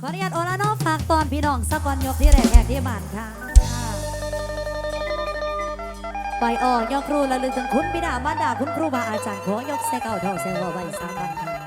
ขออนุญาตโอลาโนฝากตอนพี่น้องสะกอนยกที่แรกแหกที่บ้านค่ะไปออกยกครูละลึกถึงคุณบิดามารดาคุณครูบาอาจารย์ขอยกเสเก่าเท่าเสวาไว้สามวันค่ะ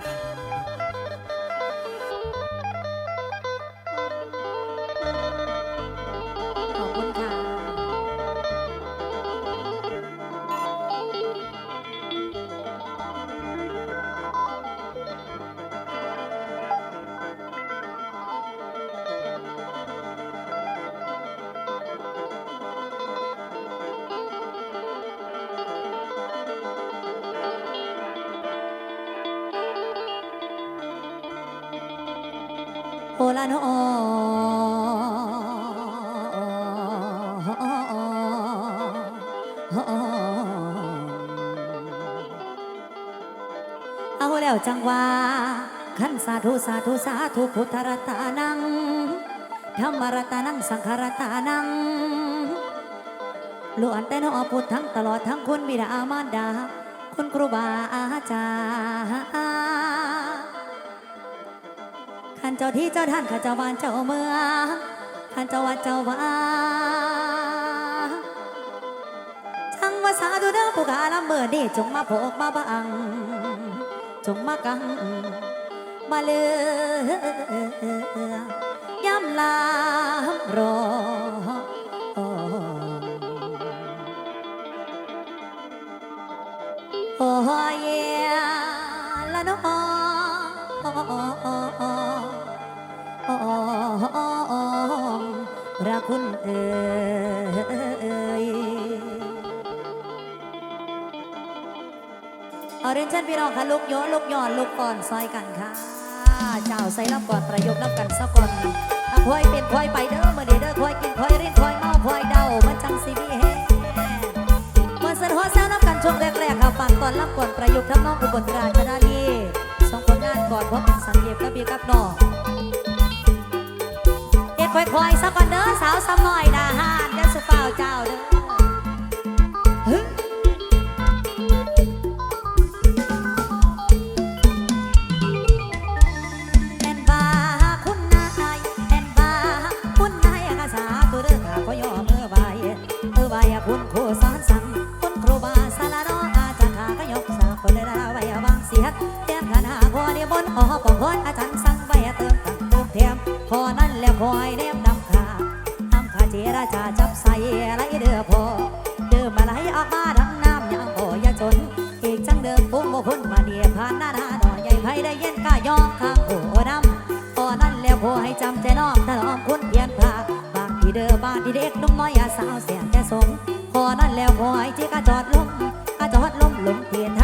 โอลาโนเอาแล้วจังว่าขันสาธุสาธุสาธุพุทธรัตานังธรรมรัตานังสังฆรัตานังล้วนแต่นอพุทธังตลอดทั้งคุณบิดามารดาคุณครูบาอาจารย์ จ้าที่เจ้าท่านข้าเจ้าวานเจ้าเมืองขันเจ้าวัดเจ้าวาช่างว่าสาธุเด้อผู้กาลำเมื่อนี่จงมาโผกมาบัง จงมากัง มาเลือย่ำลามรอโอ้ยละน้อ ระคุณเอยเอาเรียนเชิญพี่น้องค่ะลุกโยนลุกย่อนลุกก่อนซอยกันค่ะ เจ้าใส่รับก่อนประยกรับกันสักก่อนคอยเป็นคอยไปเด้อมาเด้อเด้อคอยกินคอยรินคอยเมาคอยเดามันจังสีมีแฮมาเสนอแซวนับกันช่วงแรกๆค่ะฝากตอนรับก่อนประยุกต์ทั้งน้องอุบลราชธานีสองคนงานก่อนเพราะเป็นสังเกตกับพี่กับน้อง ค่อยๆสักก่อนเด้อสาวซ้ำหน่อยนะฮานเดี๋ยวสุเปล่าเจ้าเด้อแอนบาคุณนายแอนบาคุณนายอาสาตัวเด้อข้าก็ยอมเมื่อใบเมื่อใบคุณครูสอนสั่งคุณครูบาสารนออาจารย์ข้าก็ยกสาคนเลยนะไว้บางเสียเทียมขนาพอนี่บนออปอนอาจารย์ ไรเดือพอเดิมมาไหลออกมาทั้งน้ำยังโอยาจน อีกจังเดิมฟุ้งโมคุนมาเดียผ่านหน้าหน้าหน่อยใหญ่ไผได้เย็นก้ายองข้างโอ้ดำตอนนั้นแล้วพอให้จำใจน้องถนอมคุณเพียนพาบางที่เด้อบ้านที่เด็กนุ่มน้อยอาสาวเสียงแต่สมพอนั้นแล้วพอให้จีกาจอดลมกาจอดลมลงเทียน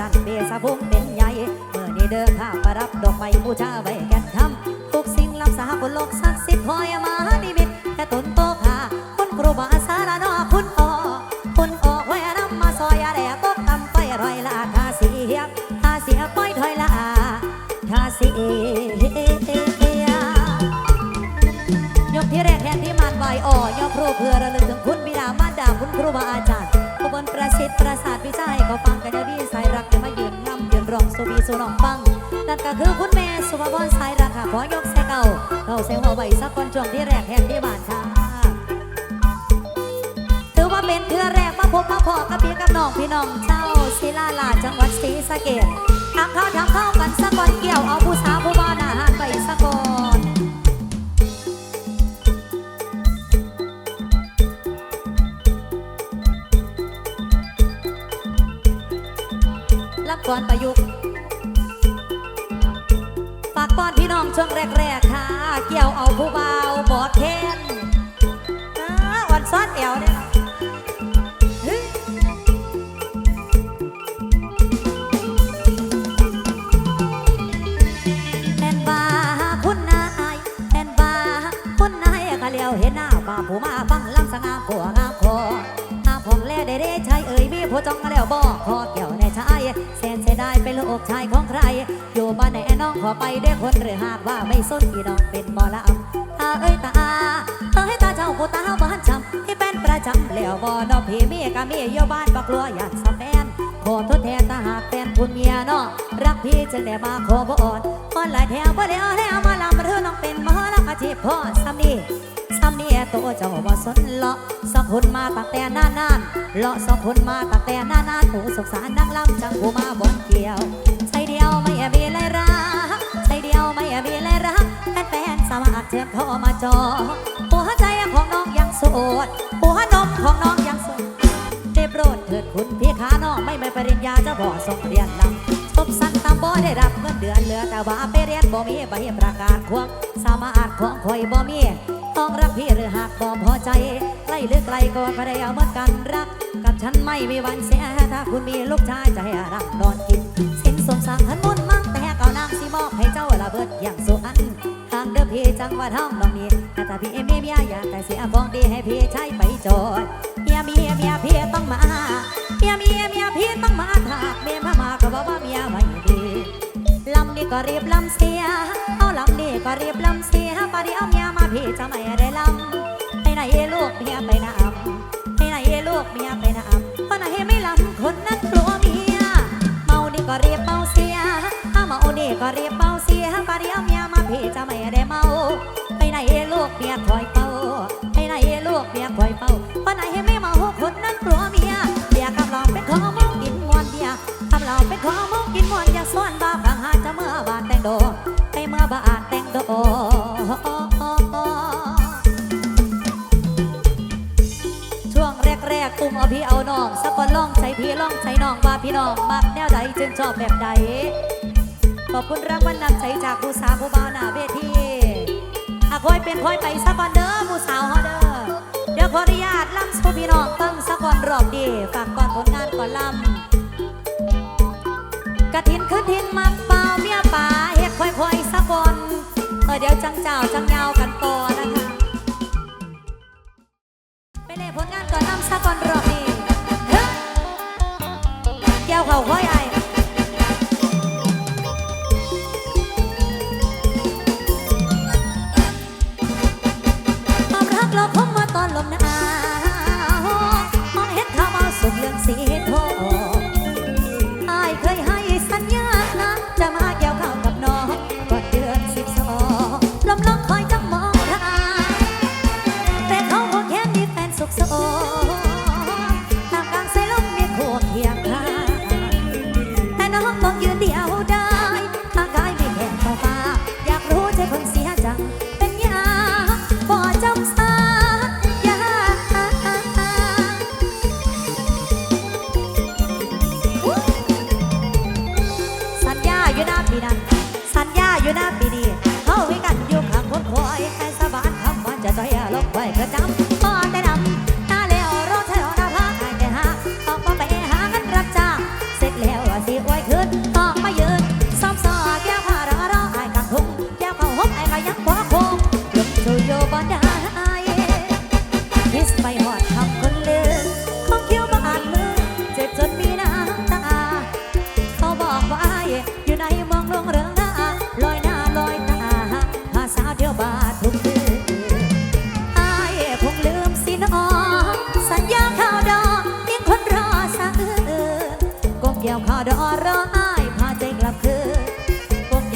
ายาผู้ดันเบสะพุงเป็นใหญ่เมื่อนี้เดินข้าประรับดอกไม้บูชาไว้แก่นทำทุกสิ่งรับสาบนโลกศักดิ์สิทธิ์คอยมา ก็คือคุณแม่สุภาพรสายรักค่ะขอยกแซเก่าเขาเซหัวใบสักคนช่วงที่แรกแทนที่บ้านค่ะถือว่าเป็นเทือแรกมาพบมาพอกับพี่กับน้องพี่น้องเจ้าศิลาลาจังหวัดศรีสะเกษทางเข้าทางเข้ากันสะก่อนเกี่ยวเอาผู้สาวผู้บ้านอาหารไปสะก่อนรับก่อนประยุกต์ ป้อนพี่น้องช่วงแรกๆค่ะ เกี่ยวเอาผู้เบาบอดแทนอันซ้อนเอวเนี่ยเห็นหน้าบ้าผู้มาฟังลำสงามกัวงามคอมาผองแล่ได้ได้ชายเอ่ยมีผู้จ้องแล้วบอกคอเกี่ยวในชายแสนเสียดายเป็นโลกชายของใคร ขอไปด้วยคนหรือหากว่าไม่สนพี่น้องเป็นบ่ละอำตาเอ้ยตาเอ้ยตาเจ้าผู้ตาบ้านจำที่เป็นประจำแล้วบ่นอพี่เมียกะเมียอยู่บ้านบักลัวอยากสะแฟนขอทดแทนตาหากแฟนคุณเมียน้องรักพี่จึงได้มาขอบ่อ่อนคนหลายแถวบ่แล้วแล้วมาลำเรือน้องเป็นมหาลักอาชีพพ่อสามีซ้ำเนี่ยตัวเจ้าบ่สนเลาะสองคนมาตั้งแต่นานๆเลาะสองคนมาตั้งแต่นานนานๆผู้สงสารนักลำจังผู้มาบอนเกี่ยว ๆสามารถเชิญเข้ามาจอหัวใจของน้องยังโสดหัวนมของน้องยังโสดได้โปรดเถิดคุณพี่ขาน้องไม่ไม่ปริญญาจะบ่ส่งเรียนลำจบสั้นตามบ่ได้รับเงินเดือนเหลือแต่ว่าไปเรียนบ่มีใบประกาศควงสามารถของคอยบ่มีต้องรักพี่หรือหากบ่พอใจใกล้หรือไกลก็พยายามเหมือกันรัก กับฉันไม่มีวันเสียถ้าคุณมีลูกชายจะให้รักนอนกินสินสมสังหันมุนมั่งแต่เก่านาง สิมอบให้เจ้าระเบิดอย่างสุอันทางเด้อพี่จังว่าท้องน้องนี้แต่ถ้าพี่มีเมียอยากแต่เสียของดีให้พี่ใช้ไปจทย์เมียเมียเมียพี่ต้องมาเมียเมียเมียพี่ต้องมาถากเมียมามาก็บอกว่าเมียไม่ดีลำนี่ก็รีบลำเสียเอาลำนี่ก็รีบลำเสียปาดีเอาเมียมาพี่จะไม่ได้ลำไปไหนลูกเมียไปนะอำไปไหนลูกเมีย ก็รีบเมาเสียปาดีเอาเมียมาพี่จะไม่ได้เมา ไปไหนลูกเมียคอยเป่า ไปไหนลูกเมียคอยเป่าเพราไหนไม่เมาคนนั้นกลัวเมียเบียกับเราเป็นของมองกินมวนเบียร์ทำเราเป็นของมองกินมวนอย่าซ่อนบ้าบังหาจะเมื่อบานแต่งโดไปเมื่อบานแต่งโดช่วงแรกๆตุ้มเอาพี่เอาน้องสักคนล่องใช้พี่ล่องใช้น้องว่าพี่น้องมักแนวใดจึงชอบแบบใด ขอบคุณรางวัลนำใจจากผู้สาวผู้บ่าวหน้าเวทีอาคอยเป็นคอยไปสักก่อนเด้อผู้สาวเฮาเด้อเดี๋ยวขออนุญาตล่ำสู่พี่น้องเบิ่งสักก่อนรอบดีฝากก่อนผลงานก่อนลำกระถินขึ้นทินมักเปล่าเมียป่าเฮ็ดคอยๆสักก่อนเออเดี๋ยวจังเจ้าจังยาวกันต่อนะคะไปเลยผลงานก่อนลำสักก่อนรอบดี กเราคงมาตอนลมหนาวมองเห็นข่าเมาสุกเรื่องสีทอง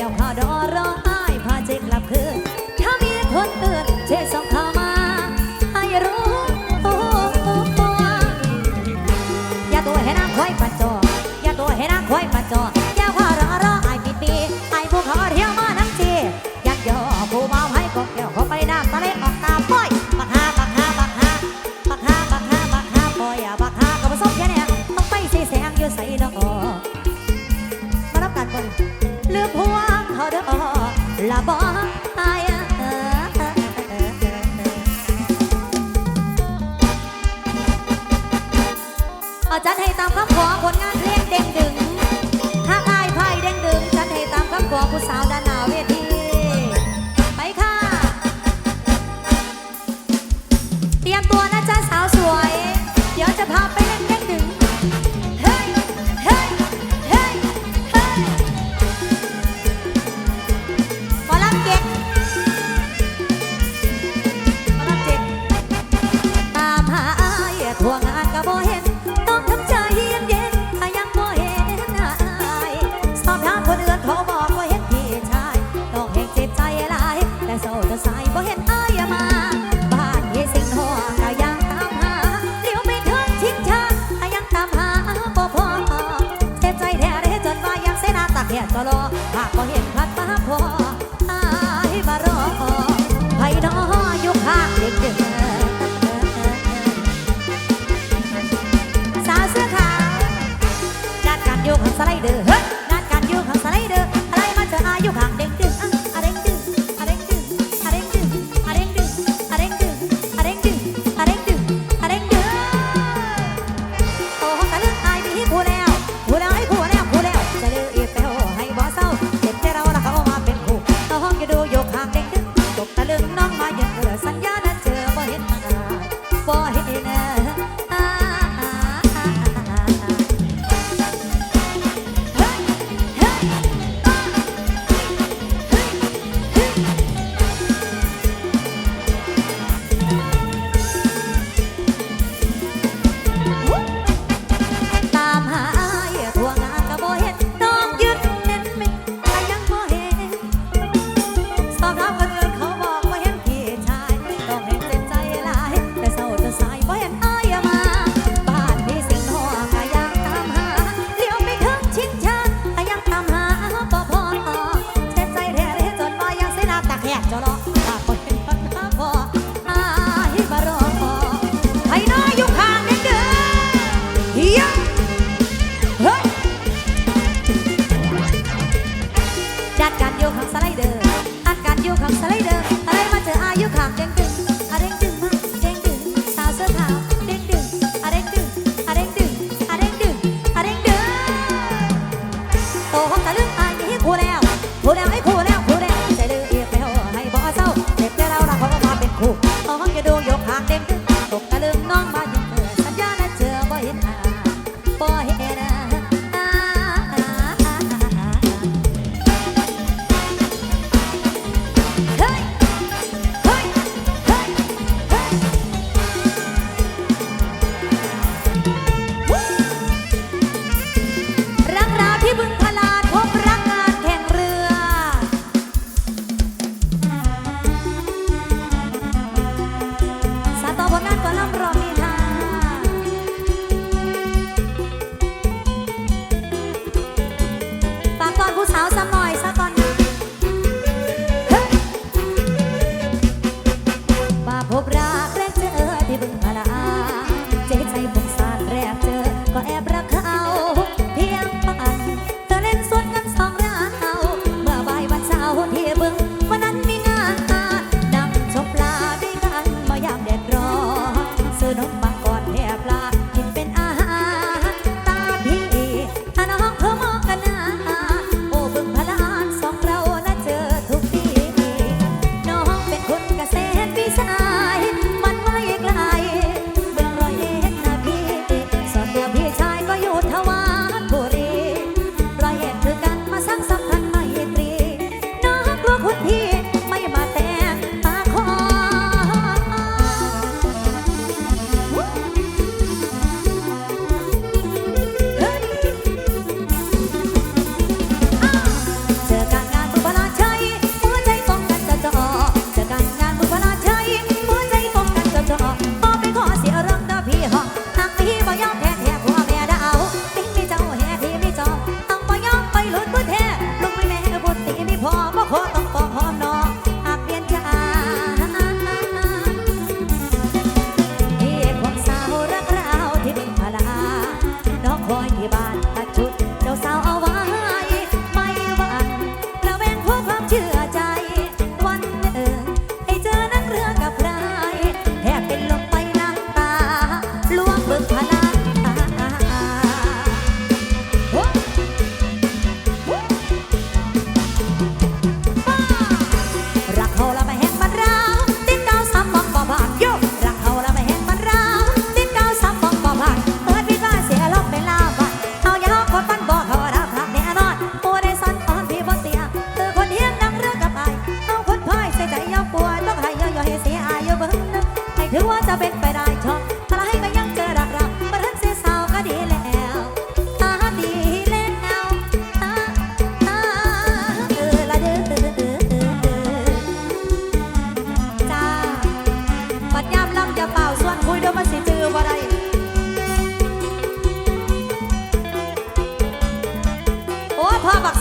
กงเกี่ยวข้าวดอรออ ล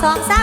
องสาม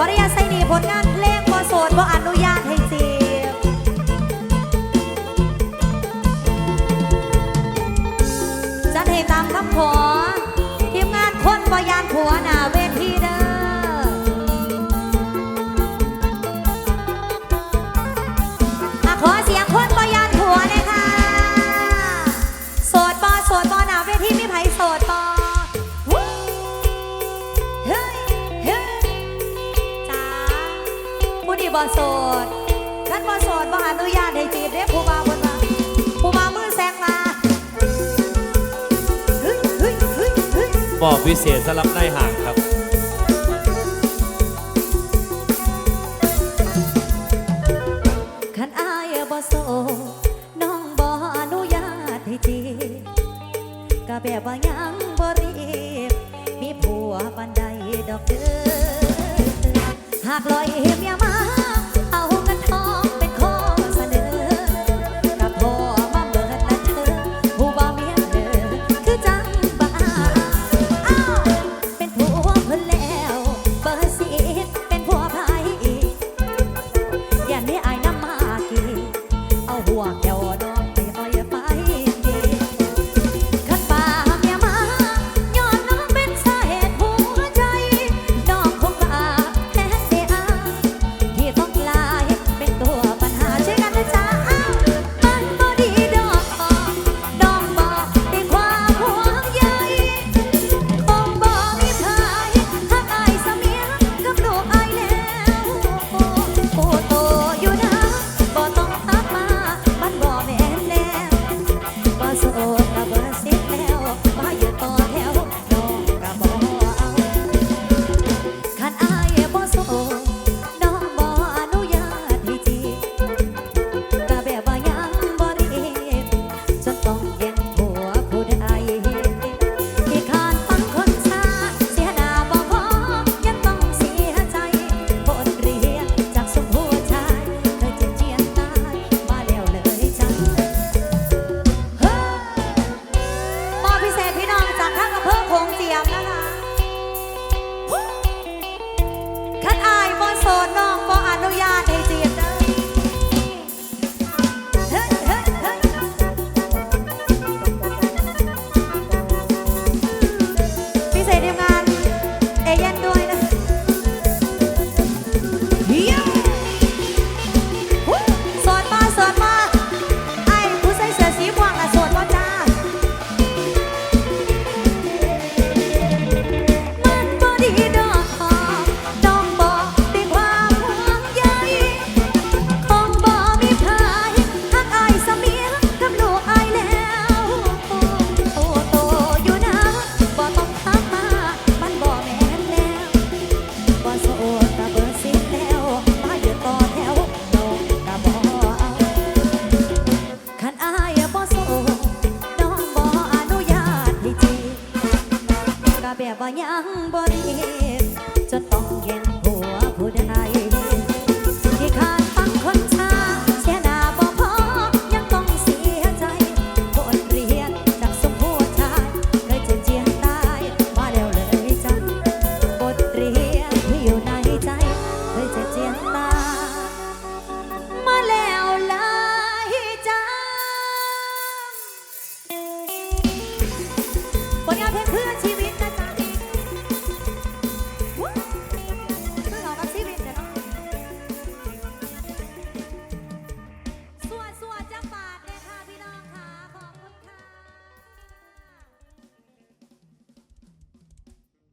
ขออนุญาตใส่หนีผลงาน บอโสดท่านบอโสดบ่อนุญาตให้จีบเด้ผู้บ่าวบนมาผู้บามือแสงมาบอกวิเศษสำหรับนายหาง